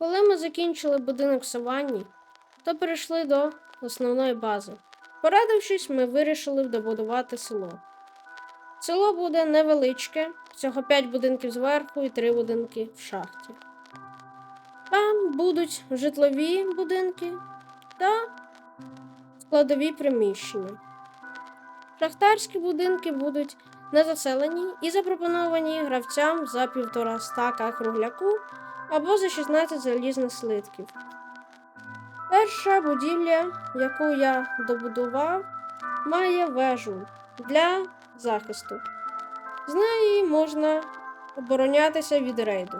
Коли ми закінчили будинок саванні, то перейшли до основної бази. Порадившись, ми вирішили добудувати село. Село буде невеличке, всього 5 будинків зверху і 3 будинки в шахті. Там будуть житлові будинки та складові приміщення. Шахтарські будинки будуть не заселені і запропоновані гравцям за півтора стака кругляку або за 16 залізних слитків. Перша будівля, яку я добудував, має вежу для захисту. З неї можна оборонятися від рейду.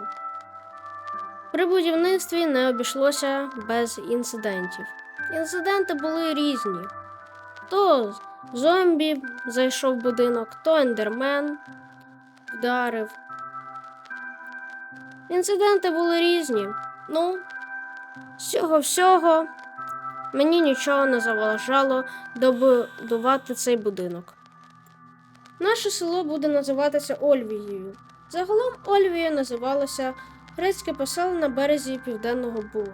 При будівництві не обійшлося без інцидентів. Інциденти були різні. То зомбі зайшов в будинок, то ендермен вдарив. Інциденти були різні. Ну, з цього всього мені нічого не заважало добудувати цей будинок. Наше село буде називатися Ольвією. Загалом Ольвією називалося грецьке поселення на березі Південного Бугу,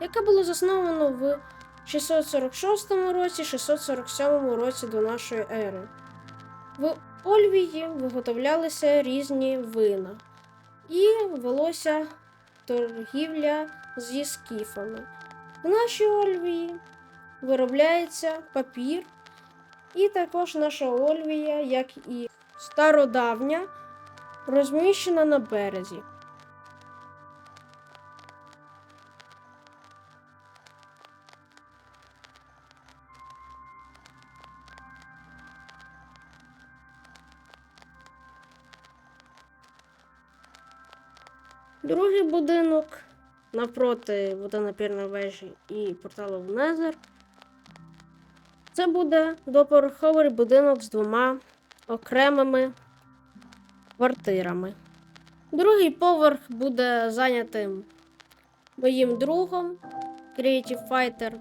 яке було засновано в 646 році 647 році до нашої ери. В Ольвії виготовлялися різні вина і велося торгівля зі скіфами. В нашій Ольвії виробляється папір, і також наша Ольвія, як і стародавня, розміщена на березі. Другий будинок навпроти водонапірної вежі і порталу в Незер. Це буде двоповерховий будинок з двома окремими квартирами. Другий поверх буде зайнятим моїм другом Creative Fighter.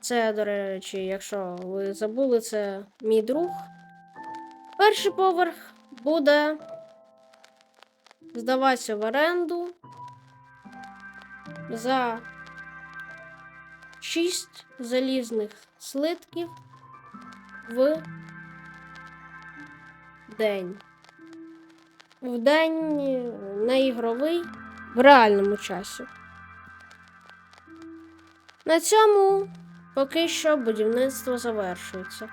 Це, до речі, якщо ви забули, це мій друг. Перший поверх буде здаватися в оренду за 6 залізних слитків в день. В день не ігровий в реальному часі. На цьому поки що будівництво завершується.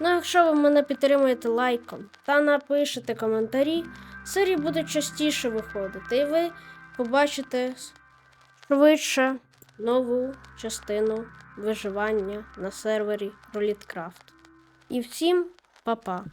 Ну, якщо ви мене підтримуєте лайком та напишете коментарі, серії будуть частіше виходити, і ви побачите швидше нову частину виживання на сервері Роліткрафт. І всім па-па!